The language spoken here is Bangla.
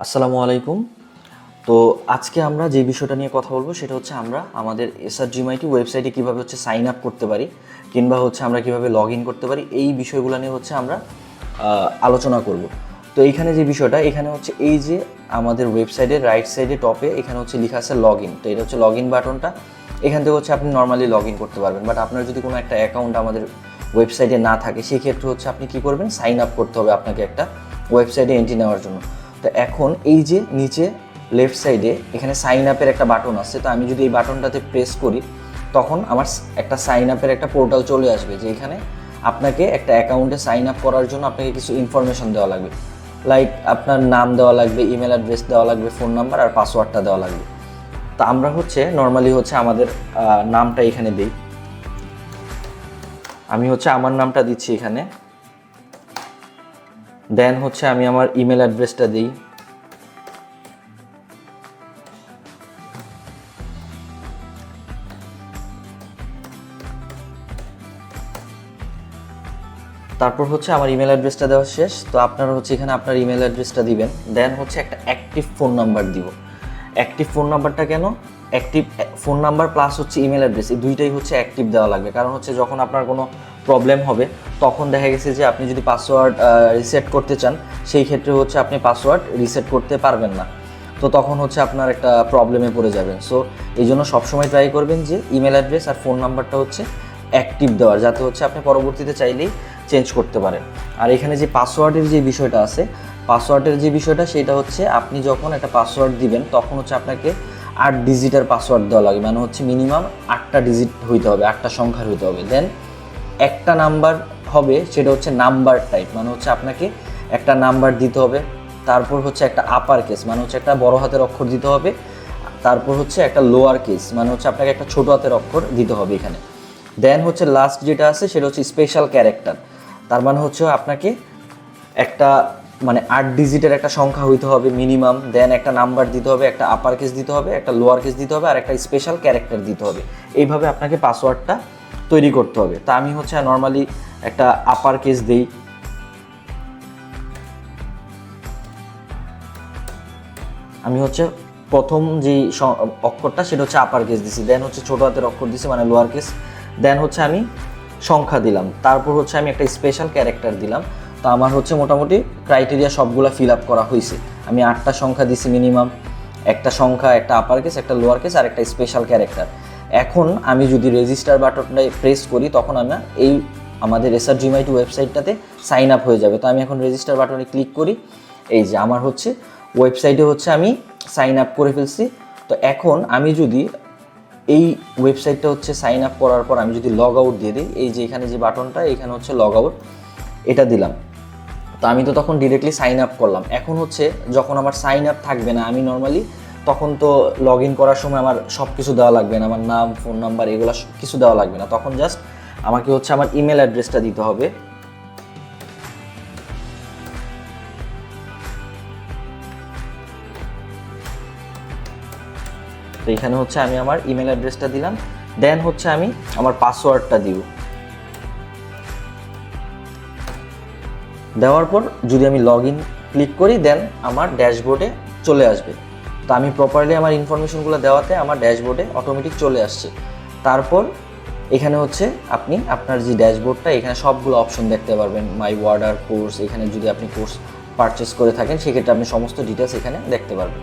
আসসালামু আলাইকুম। তো আজকে আমরা যে বিষয়টা নিয়ে কথা বলব সেটা হচ্ছে আমরা আমাদের এসআর জিমাইটি ওয়েবসাইটে কীভাবে হচ্ছে সাইন আপ করতে পারি কিংবা হচ্ছে আমরা কীভাবে লগ ইন করতে পারি, এই বিষয়গুলো নিয়ে হচ্ছে আমরা আলোচনা করব। তো এইখানে যে বিষয়টা, এখানে হচ্ছে এই যে আমাদের ওয়েবসাইটের রাইট সাইডে টপে এখানে হচ্ছে লেখা আছে লগ ইন তো এটা হচ্ছে লগ ইন বাটনটা। এখান থেকে হচ্ছে আপনি নর্মালি লগ ইন করতে পারবেন। বাট আপনার যদি কোনো একটা অ্যাকাউন্ট আমাদের ওয়েবসাইটে না থাকে, সেক্ষেত্রে হচ্ছে আপনি কি করবেন? সাইন আপ করতে হবে আপনাকে একটা ওয়েবসাইটে এন্ট্রি নেওয়ার জন্য। তো এখন এই যে নিচে লেফট সাইডে এখানে সাইন আপের একটা বাটন আছে, তো আমি যদি এই বাটনটাতে প্রেস করি, তখন আমার একটা সাইন আপের একটা পোর্টাল চলে আসবে, যে এখানে আপনাকে একটা অ্যাকাউন্টে সাইন আপ করার জন্য আপনাকে কিছু ইনফরমেশন দেওয়া লাগবে। লাইক আপনার নাম দেওয়া লাগবে ইমেল অ্যাড্রেস দেওয়া লাগবে ফোন নাম্বার আর পাসওয়ার্ডটা দেওয়া লাগবে। তো আমরা হচ্ছে নর্মালি হচ্ছে আমাদের নামটা এখানে দিই। আমি হচ্ছে আমার নামটা দিচ্ছি এখানে। দেন হচ্ছে আমি আমার ইমেল অ্যাড্রেসটা দিই। তারপর হচ্ছে আমার ইমেল অ্যাড্রেসটা দেওয়া শেষ। তো আপনারা হচ্ছে এখানে আপনার ইমেল অ্যাড্রেসটা দিবেন। দেন হচ্ছে একটা অ্যাক্টিভ ফোন নাম্বার দিব। অ্যাক্টিভ ফোন নাম্বারটা কেন? অ্যাক্টিভ ফোন নাম্বার প্লাস হচ্ছে ইমেল অ্যাড্রেস এই দুইটাই হচ্ছে অ্যাক্টিভ দেওয়া লাগবে। কারণ হচ্ছে যখন আপনার কোনো প্রবলেম হবে, তখন দেখা গেছে যে আপনি যদি পাসওয়ার্ড রিসেট করতে চান, সেই ক্ষেত্রে হচ্ছে আপনি পাসওয়ার্ড রিসেট করতে পারবেন না। তো তখন হচ্ছে আপনার একটা প্রবলেমে পড়ে যাবেন। সো এই জন্য সবসময় ট্রাই করবেন যে ইমেল অ্যাড্রেস আর ফোন নাম্বারটা হচ্ছে অ্যাক্টিভ দেওয়ার, যাতে হচ্ছে আপনি পরবর্তীতে চাইলেই চেঞ্জ করতে পারেন। আর এখানে যে পাসওয়ার্ডের যে বিষয়টা আছে পাসওয়ার্ডের যে বিষয়টা, সেটা হচ্ছে আপনি যখন একটা পাসওয়ার্ড দিবেন, তখন হচ্ছে আপনাকে আট ডিজিটের পাসওয়ার্ড দেওয়া লাগে। মানে হচ্ছে মিনিমাম আটটা ডিজিট হইতে হবে, আটটা সংখ্যার হইতে হবে। দেন একটা নাম্বার হবে, সেটা হচ্ছে নাম্বার টাইপ মানে হচ্ছে আপনাকে একটা নাম্বার দিতে হবে, তারপর হচ্ছে একটা আপার কেস মানে হচ্ছে একটা বড় হাতের অক্ষর দিতে হবে, তারপর হচ্ছে একটা লোয়ার কেস মানে হচ্ছে আপনাকে একটা ছোট হাতের অক্ষর দিতে হবে এখানে। দেন হচ্ছে লাস্ট যেটা আছে, সেটা হচ্ছে স্পেশাল ক্যারেক্টার তার মানে হচ্ছে আপনাকে একটা মানে আট ডিজিটের একটা সংখ্যা হইতে হবে মিনিমাম দেন একটা নাম্বার দিতে হবে, একটা আপার কেস দিতে হবে, একটা লোয়ার কেস দিতে হবে, আর একটা স্পেশাল ক্যারেক্টার দিতে হবে। এইভাবে আপনাকে পাসওয়ার্ডটা তৈরি করতে হবে। তা আমি হচ্ছে নর্মালি একটা আপার কেস দেই। আমি হচ্ছে প্রথম যে অক্ষরটা, সেটা হচ্ছে আপার কেস দিছি। দেন হচ্ছে ছোট হাতের অক্ষর দিছি মানে লোয়ার কেস দেন হচ্ছে আমি সংখ্যা দিলাম। তারপর হচ্ছে আমি একটা স্পেশাল ক্যারেক্টার দিলাম। তো আমার হচ্ছে মোটামুটি ক্রাইটেরিয়া সবগুলো ফিল আপ করা হয়েছে আমি আটটা সংখ্যা দিছি মিনিমাম একটা সংখ্যা, একটা আপার কেস একটা লোয়ার কেস আর একটা স্পেশাল ক্যারেক্টার এখন আমি যদি রেজিস্টার বাটনটা প্রেস করি, তখন আমি এই আমাদের এসআর জিমাইটি ওয়েবসাইটটাতে সাইন আপ হয়ে যাবে। তো আমি এখন রেজিস্টার বাটনে ক্লিক করি। এই যে আমার হচ্ছে ওয়েবসাইটে হচ্ছে আমি সাইন আপ করে ফেলছি। তো এখন আমি যদি এই ওয়েবসাইটটা হচ্ছে সাইন আপ করার পর আমি যদি লগ আউট দিয়ে দিই, এই যে এখানে যে বাটনটা, এখানে হচ্ছে লগ আউট এটা দিলাম। তো আমি তো তখন ডিরেক্টলি সাইন আপ করলাম। এখন হচ্ছে যখন আমার সাইন আপ থাকবে না আমি নর্মালি তখন তো লগ ইন করার সময় আমার সব কিছু দেওয়া লাগবে না, আমার নাম ফোন নাম্বার এগুলো সব কিছু দেওয়া লাগবে না। তখন জাস্ট আমাকে হচ্ছে আমার ইমেল অ্যাড্রেসটা দিতে হবে। তো এখানে হচ্ছে আমি আমার ইমেল অ্যাড্রেসটা দিলাম। দেন হচ্ছে আমি আমার পাসওয়ার্ডটা দিব। দেওয়ার পর যদি আমি লগ ইন ক্লিক করি দেন আমার ড্যাশবোর্ডে চলে আসবে। তো আমি প্রপারলি আমার ইনফরমেশনগুলো দেওয়াতে আমার ড্যাশবোর্ডে অটোমেটিক চলে আসছে। তারপর এখানে হচ্ছে আপনি আপনার যে ড্যাশবোর্ডটা এখানে সবগুলো অপশন দেখতে পারবেন। মাই ওয়ার্ডার কোর্স এখানে যদি আপনি কোর্স পারচেস করে থাকেন, সেক্ষেত্রে আপনি সমস্ত ডিটেলস এখানে দেখতে পারবেন।